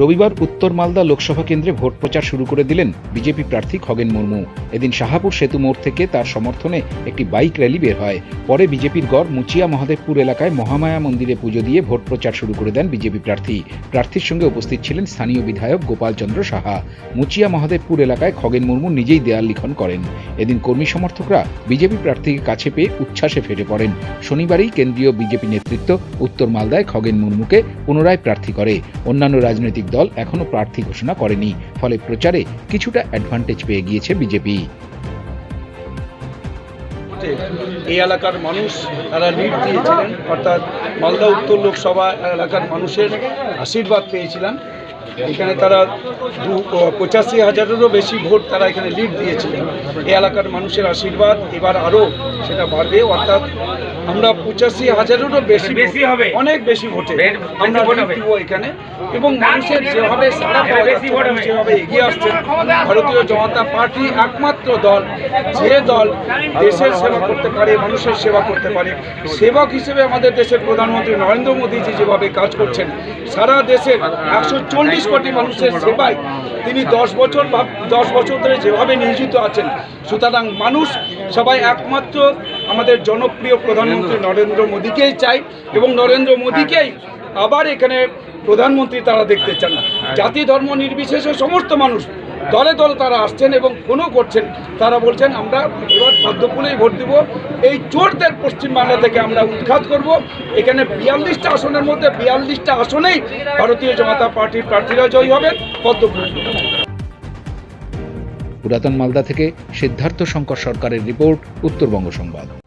রবিবার উত্তর মালদা লোকসভা কেন্দ্রে ভোট প্রচার শুরু করে দিলেন বিজেপি প্রার্থী খগেন মুর্মু। এদিন শাহাপুর সেতু মোড় থেকে তার সমর্থনে একটি বাইক র্যালি বের হয়। পরে বিজেপির গড় মুচিয়া মহাদেবপুর এলাকায় মহামায়া মন্দিরে পুজো দিয়ে ভোট প্রচার শুরু করে দেন বিজেপি প্রার্থী। প্রার্থীর সঙ্গে উপস্থিত ছিলেন স্থানীয় বিধায়ক গোপাল চন্দ্র সাহা। মুচিয়া মহাদেবপুর এলাকায় খগেন মুর্মু নিজেই দেয়াল লিখন করেন। এদিন কর্মী সমর্থকরা বিজেপি প্রার্থীকে কাছে পেয়ে উচ্ছ্বাসে ফেটে পড়েন। শনিবারই কেন্দ্রীয় বিজেপি নেতৃত্ব উত্তর মালদায় খগেন মুর্মুকে পুনরায় প্রার্থী করে। অন্যান্য রাজনৈতিক দল এখনও প্রার্থী ঘোষণা করেনি, ফলে প্রচারে কিছুটা অ্যাডভান্টেজ পেয়ে গিয়েছে বিজেপি। এই এলাকার মানুষ, তারা লিড দিয়েছিলেন, অর্থাৎ মালদা উত্তর লোকসভা এলাকার মানুষের আশীর্বাদ পেয়েছিলেন। এখানে তারা দু পঁচাশি হাজারেরও বেশি ভোট তারা এখানে লিড দিয়েছিলেন। এই এলাকার মানুষের আশীর্বাদ এবার আরও সেটা বাড়বে, অর্থাৎ আমরা পঁচাশি হাজারেরও বেশি বেশি হবে। অনেক বেশি ভোটে। আমরা দিব এখানে। এবং মানুষের যেভাবে সারা যেভাবে এগিয়ে আসছে ভারতীয় জনতা পার্টি একমাত্র দল যে দল দেশের সেবা করতে পারে মানুষের সেবা করতে পারে সেবক হিসেবে আমাদের দেশের প্রধানমন্ত্রী নরেন্দ্র মোদীজি যেভাবে কাজ করছেন সারা দেশের একশো চল্লিশ কোটি মানুষের সেবায় তিনি দশ বছর ভাব দশ বছর ধরে যেভাবে নিয়োজিত আছেন সুতরাং মানুষ সবাই একমাত্র আমাদের জনপ্রিয় প্রধানমন্ত্রী নরেন্দ্র মোদীকেই চাই এবং নরেন্দ্র মোদীকেই আবার এখানে প্রধানমন্ত্রী তারা দেখতে চান। না জাতি ধর্ম নির্বিশেষে সমস্ত মানুষ দলে দলে তারা আসছেন এবং ফোনও করছেন। তারা বলছেন, আমরা এবার পদ্মফুলেই ভোট দিব। এই চোরদের পশ্চিমবাংলা থেকে আমরা উৎখাত করব। এখানে বিয়াল্লিশটা আসনের মধ্যে বিয়াল্লিশটা আসনেই ভারতীয় জনতা পার্টির প্রার্থীরা জয়ী হবেন। পদ্মফুল পুরাতন মালদা থেকে সিদ্ধার্থ শঙ্কর সরকারের রিপোর্ট উত্তরবঙ্গ সংবাদ।